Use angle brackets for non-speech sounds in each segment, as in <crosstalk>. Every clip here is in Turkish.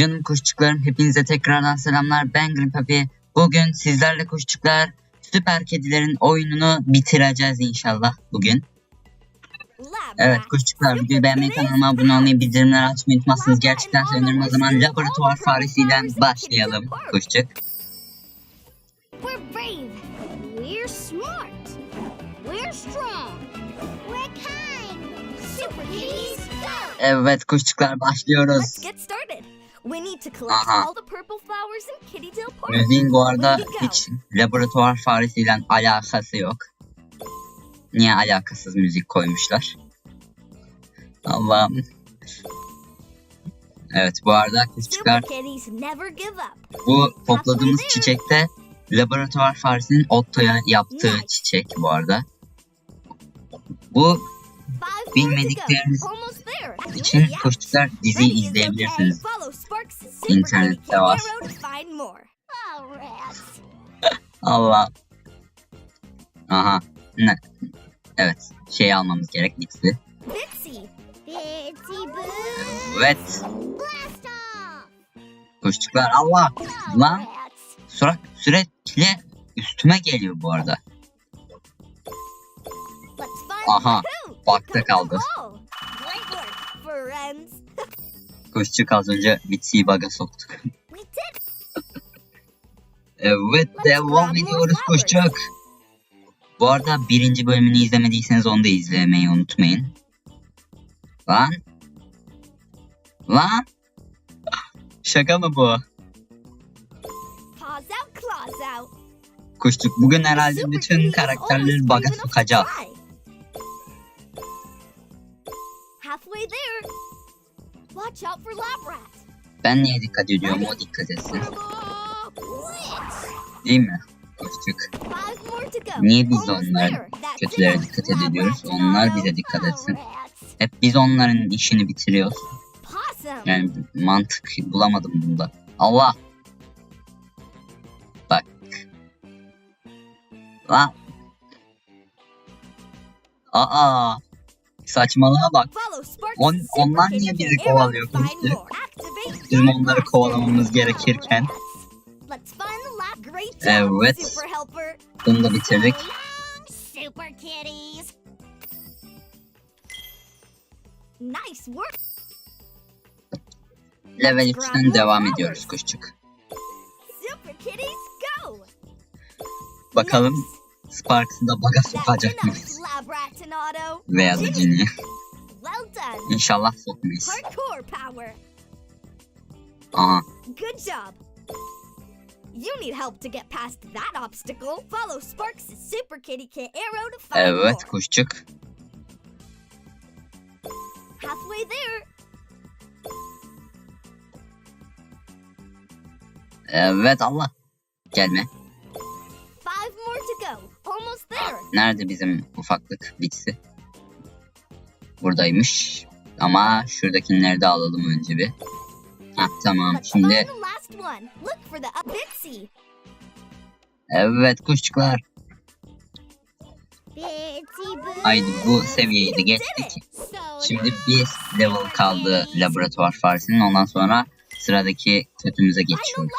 Canım kuşçuklarım hepinize tekrardan selamlar. Ben Green Papi. Bugün sizlerle kuşçuklar süper kedilerin oyununu bitireceğiz inşallah bugün. Evet kuşçuklar videoyu beğenmeyi kanalıma abone olmayı bildirimleri açmayı unutmazsınız. Gerçekten sevinirim. O zaman laboratuvar faresiyle başlayalım kuşçuk. Evet kuşçuklar başlıyoruz. Let's get started. We need to collect Aha. all the purple flowers in Kittydale Park. Müziğin bu arada hiç laboratuvar faresiyle alakası yok. Niye alakasız müzik koymuşlar? Allah'ım. Evet bu arada up. bu topladığımız çiçekte laboratuvar faresinin Otto'ya yaptığı çiçek bu arada. Bu Bilmedikleriniz için Ready is izleyebilirsiniz. İnternette var. Allah. Aha. Ne? Evet. Şey almamız gerek. Bitsy. Evet. Kuşçuklar Allah. Lan. rats. Sürekli, üstüme geliyor bu arada. Aha, bakta kaldı. Kuşçuk az önce bitsiyi baga soktuk. Evet devam ediyoruz kuşçuk. Bu arada birinci bölümünü izlemediyseniz onu da izlemeyi unutmayın. Lan. Lan. Şaka mı bu? Kuşçuk bugün herhalde bütün karakterleri baga fly. Halfway there. Watch out for lab rat. Ben niye dikkat ediyorum o dikkat etsin. Değil mi? Go. Niye biz. That's kötülere dikkat ediyoruz? Onlar bize dikkat etsin. Hep biz onların işini bitiriyoruz. Yani mantık bulamadım bunda. Allah. Bak. Lan. Aa. Saçmalığa bak. On- onlar niye bizi kovalıyor. Activate Bizim onları kovalamamız gerekirken. Evet. Bunu da bitirdik. Nice work. Level 3'ten devam ediyoruz kuşçuk. Bakalım Nice. Sparks'ı da baga sokacak mıyız? Veya da Ginny. Well done. İnşallah sokmayız. Aha. Good job. You need help to get past that obstacle. Follow Sparks' Super Kitty Cat Arrow to find Evet kuşçuk. Halfway there. Evet Allah. Gelme. Nerede bizim ufaklık bitsi? Buradaymış. Ama şuradakileri de alalım önce bir. Hah tamam şimdi evet kuşçuklar. Haydi bu seviyeyi de geçtik. Şimdi bir level kaldı laboratuvar faresinin ondan sonra sıradaki kötümüze geçiyoruz.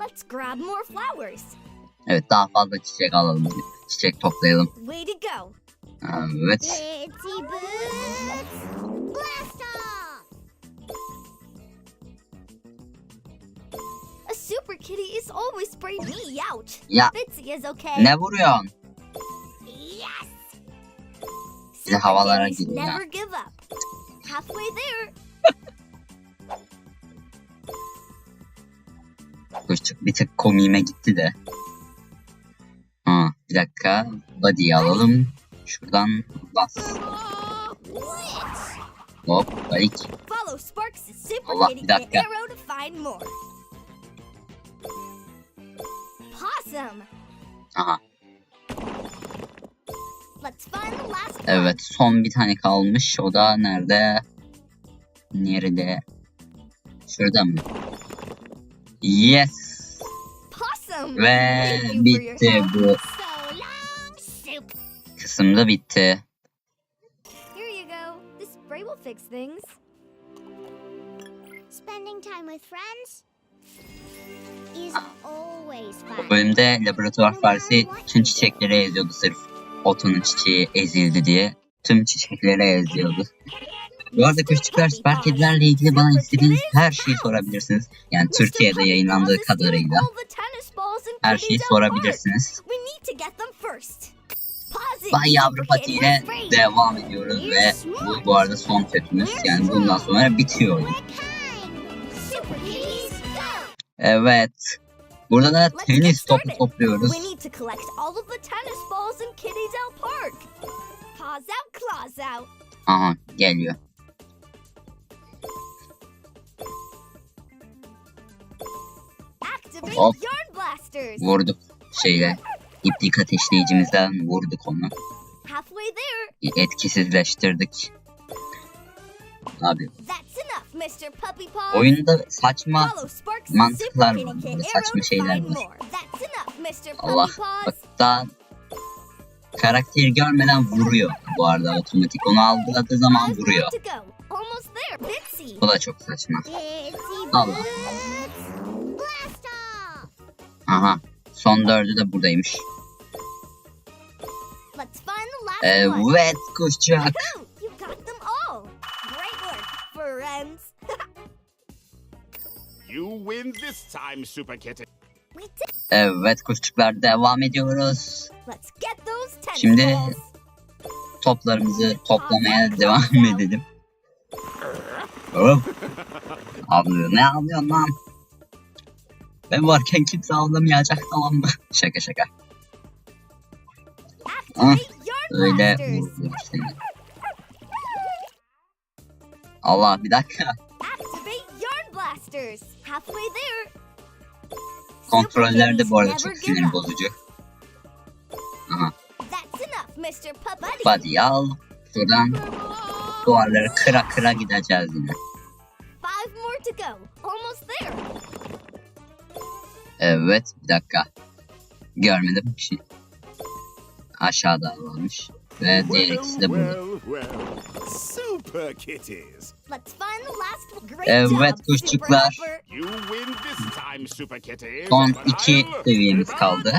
Let's grab more flowers. Evet daha fazla çiçek alalım. Çiçek toplayalım. Evet. Super kitty is always spray me out. Ya Bitsy is okay. ne vuruyorsun? Yes. Bizi havalara gidiyor ya. Never give up. Halfway there. Kuşçuk bir tık komiğime gitti de. Bir dakika. Body'yi alalım. Şuradan bas. Hop. Super Allah, bir dakika. Aha. Evet. Son bir tane kalmış. O da nerede? Nerede? Şurada mı? Yes. Ve bitti bu is always Bu bölümde laboratuvar faresi tüm çiçeklere eziyordu sırf Oto'nun çiçeği ezildi diye. Tüm çiçeklere eziyordu. Bu arada küçükler süper kedilerle ilgili bana istediğiniz her şeyi sorabilirsiniz. Yani. Türkiye'de yayınlandığı kadarıyla her şeyi sorabilirsiniz. Bay Yavru Super Pati Kitty, ile we're free. devam ediyoruz ve bu bu arada son setimiz. Yani bundan sonra bitiyor oyun. Evet. Burada da tenis topu topluyoruz. Aha geliyor. Hop. Vurduk şeyle. İplik ateşleyicimizden vurduk onu. There. Etkisizleştirdik. Abi oyunda saçma mantıklar var, saçma şeyler var. Allah bak daha karakteri görmeden vuruyor bu arada otomatik. Onu algıladığı zaman vuruyor. Bu da çok saçma. Allah. Aha son dördü de buradaymış. One. Evet kuşçak. <laughs> You win this time, Super did. Evet kuşçuklar devam ediyoruz. Şimdi toplarımızı toplamaya devam edelim. Hop. Avlıyor. Ne avlıyorsun lan? Ben varken kimse avlamayacak tamam mı? <laughs> şaka şaka. Yarn Öyle blasters. vurdu seni. Allah bir dakika. Kontroller de bu arada çok sinir bozucu. Aha. Body'yi al. Şuradan duvarları kıra kıra gideceğiz yine. Evet bir dakika. Görmedim bir şey. Aşağıda varmış. Ve diğer ikisi de burada. well, well. Super Kitties. Let's find the last one. Great Evet, kuşçuklar. Son iki seviyemiz kaldı.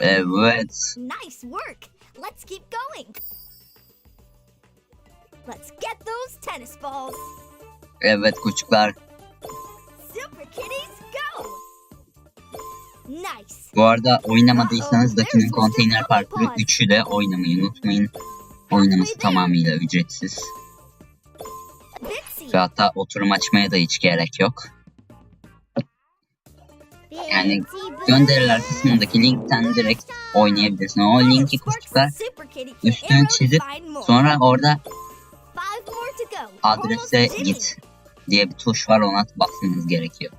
Evet. Nice work. Let's keep going. Let's get those tennis balls. Evet kuşçuklar. Super kitties, go. Nice. Bu arada oynamadıysanız Lucky'nin Konteyner Parkuru 3'ü de oynamayı unutmayın. Oynaması tamamıyla ücretsiz. Ve hatta oturum açmaya da hiç gerek yok. Yani Gönderiler kısmındaki linkten direkt oynayabilirsin. O linki arrow to çizip sonra orada adrese git diye bir tuş var ona basmanız gerekiyor.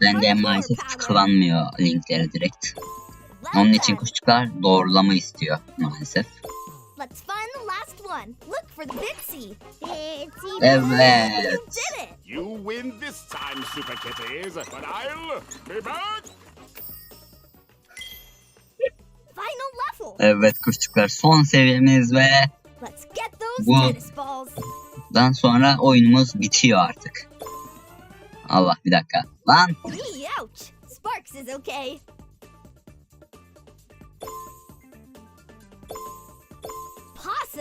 Ben de maalesef tıklanmıyor linklere direkt. Onun için kuşçuklar doğrulama istiyor maalesef. Evet. You did it. You win this time, Super Kitties, but I'll be back. Final level. Evet kuşçuklar son seviyemiz ve Let's get those Bu-. Dan sonra oyunumuz bitiyor artık. Allah bir dakika. Lan ouch. Sparks is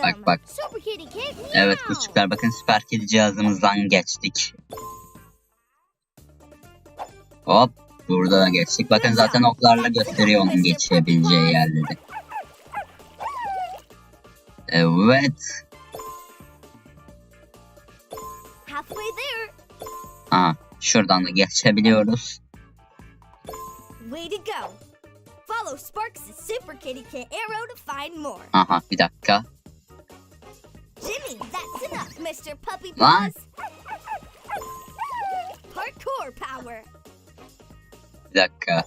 bak bak. Evet kuşçuklar bakın süper kedi cihazımızdan geçtik. Hop burada da geçtik. Bakın zaten oklarla gösteriyor onun geçebileceği yerleri. Evet. Arrow to find more. Aha bir dakika. Jimmy, that's enough, Mr. Puppy. Paws. Parkour power. Bir dakika.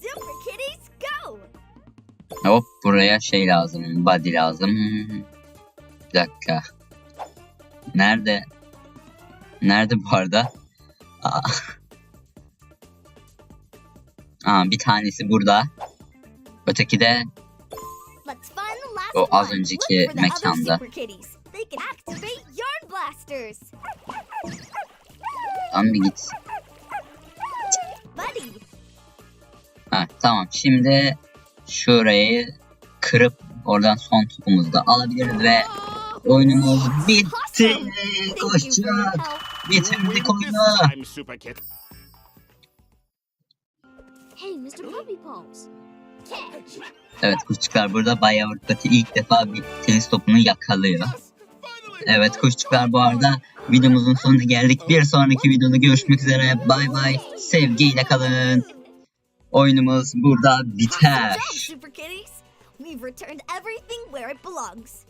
Super kitties, go. Hop buraya şey lazım. Body lazım. Bir dakika. Nerede? Nerede bu arada? Aa. Aa, bir tanesi burada. Öteki de O az önceki mekanda. Tam bir git. Ha, tamam şimdi şurayı kırıp oradan son topumuzu da alabiliriz ve oyunumuz bitti. Koşacak. Bitirdik oyunu. Evet kuşçuklar burada Bay Yavrutkati ilk defa bir tenis topunu yakalıyor. Evet kuşçuklar bu arada videomuzun sonuna geldik. Bir sonraki videoda görüşmek üzere. Bay bay. Sevgiyle kalın. Oyunumuz burada biter. We've returned everything where it belongs.